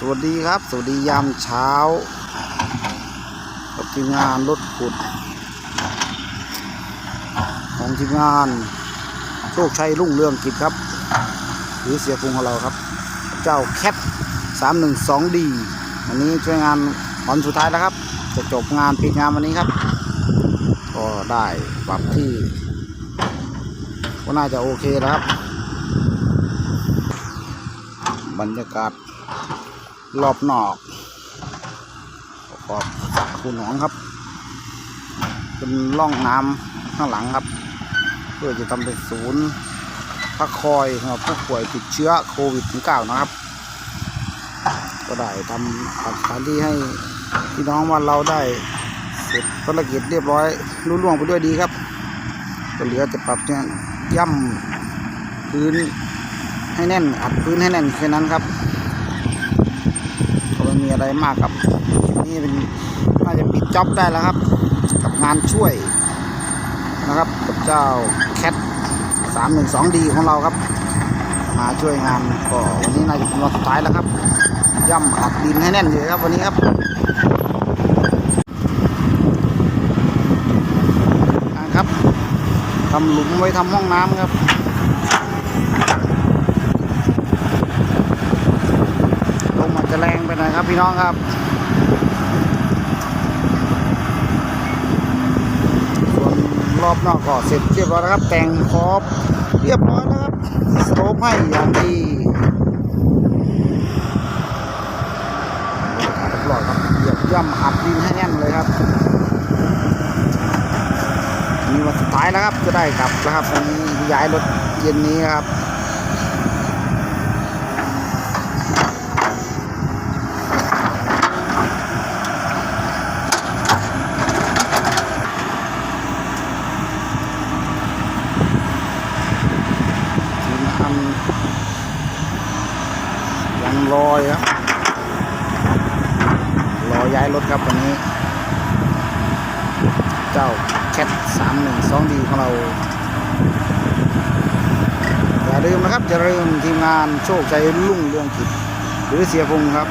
สวัสดีครับ สวัสดียามเช้ากับทีมงานรถขุด ของทีมงาน โชคชัยรุ่งเรืองกิจครับ หรือเสียพุงของเราครับ เจ้าแคท312ดีวันนี้ช่วยงานวันสุดท้ายแล้วครับ จะจบงานปิดงานวันนี้ครับ ก็ได้ปรับที่ ก็น่าจะโอเคแล้วครับ บรรยากาศ รอบนอกประกอบคูหนองครับ เป็นร่องน้ำข้างหลังครับ เพื่อจะทำเป็นศูนย์พักคอยสำหรับผู้ป่วยติดเชื้อโควิด -19 นะครับ ก็ได้ทำสถานที่ให้พี่น้องว่าเราได้เสร็จภารกิจเรียบร้อยรุ่ล่วงไปด้วยดีครับก็เหลือจะปรับเนี่ยย่ำพื้นให้แน่นอัดพื้นให้แน่นแค่นั้นครับ มีอะไรมากครับนี่เป็นน่าจะปิดจ็อบได้แล้วครับ กับงานช่วยนะครับกับเจ้าแคทสามหนึ่งสองดีของเราครับ มาช่วยงานก็วันนี้น่าจะเป็นวันสุดท้ายแล้วครับ ย่ำอัดดินให้แน่นเลยครับวันนี้ครับครับทำหลุมไว้ทำห้องน้ำครับ ลมอาจจะแรงไป หน่อยครับพี่น้องครับ ส่วนรอบนอกก็เสร็จเรียบร้อยแล้วครับ แต่งขอบเรียบร้อยแล้วครับสโลปให้อย่างดีเรียบร้อยครับเหยียบย่ำอัดดินให้แน่นเลยครับนี่วันสุดท้ายแล้วครับจะได้กลับแล้วครับวันนี้ย้ายรถเย็นนี้ครับ ทีมอัน ยังรอยครับรอย้ายรถครับวันนี้ เจ้าแคทสามหนึ่งสองดีของเราอย่าลืมนะครับอย่าลืมทีมงานโชคชัยรุ่งเรืองกิจหรือเสียพงครับ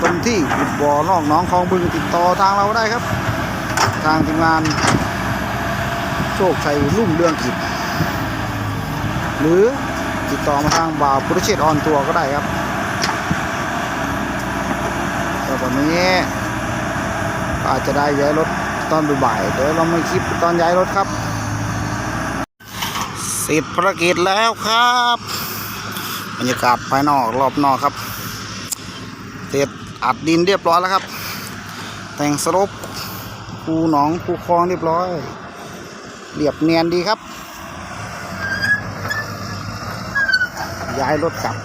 ตรงที่ขุดบ่อนอกน้องคลองบึงติดต่อทางเราได้ครับ ทางทีมงาน โชคชัยรุ่งเรืองกิจหรือ ติดต่อมาทางบ่าวปุรเชษออนตัวก็ได้ครับก็ตอนนี้อาจจะได้ย้ายรถตอนบ่ายเดี๋ยวเราไม่คลิปตอนย้ายรถครับเสร็จภารกิจแล้วครับบรรยากาศภายนอกรอบนอกครับเสร็จอัดดินเรียบร้อยแล้วครับ แต่งสลบคูหนองคูคลองเรียบร้อย เรียบเนียนดีครับ ย้ายรถกลับ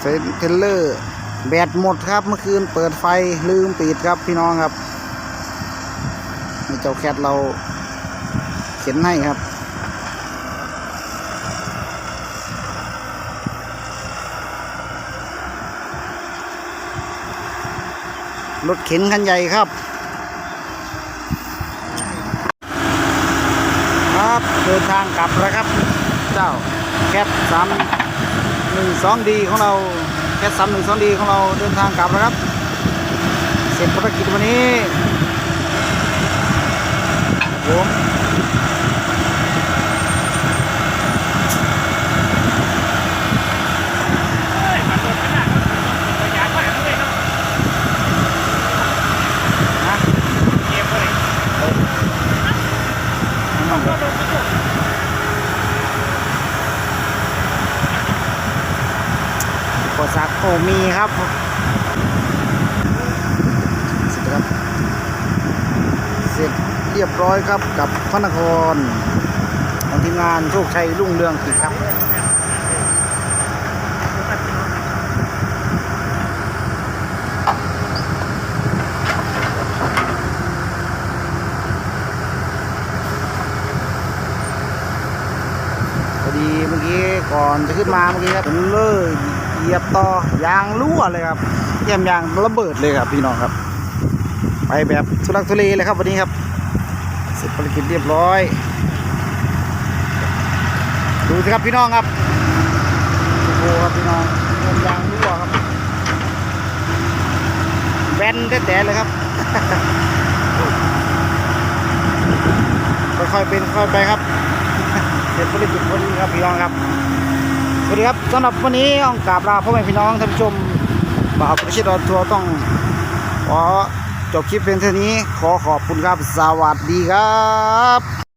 เฟนเทเลอร์แบตหมดครับเมื่อคืนเปิดไฟลืมปิดครับพี่น้องครับนี่เจ้าแคทเราเข็นให้ครับรถเข็นคันใหญ่ครับเดินทาง กลับแล้วครับ เจ้าแคทสามหนึ่งสองดีของเราแคทสามหนึ่งสองดีของเราเดินทางกลับแล้วครับ เสร็จภารกิจวันนี้ผม อุปสรรคโอ้มีครับเสร็จครับ เสร็จเรียบร้อยครับกับพระนครของทีมงานโชคชัยรุ่งเรืองกิจครับพอดีเมื่อกี้ก่อนจะขึ้นมาเมื่อกี้ครับเลย เหยียบต่อยางรั่วเลยครับแยมยางระเบิดเลยครับพี่น้องครับ ไปแบบทุลักทุเลเลยครับวันนี้ครับเสร็จภารกิจเรียบร้อย ดูสิครับพี่น้องครับโอ้โหครับพี่น้องเงินยางรั่วครับแบนแต่เลยครับค่อยๆเป็นค่อยไปครับ เสร็จภารกิจพอดีครับพี่น้องครับ วัสดีครับสำหรับวันนี้ต้องกราบลาพ่อแม่พี่น้องท่านผู้ชมบ่าวประชิดออนทัวร์ต้องขอจบคลิปเป็นเท่านี้ขอขอบคุณครับ สวัสดีครับ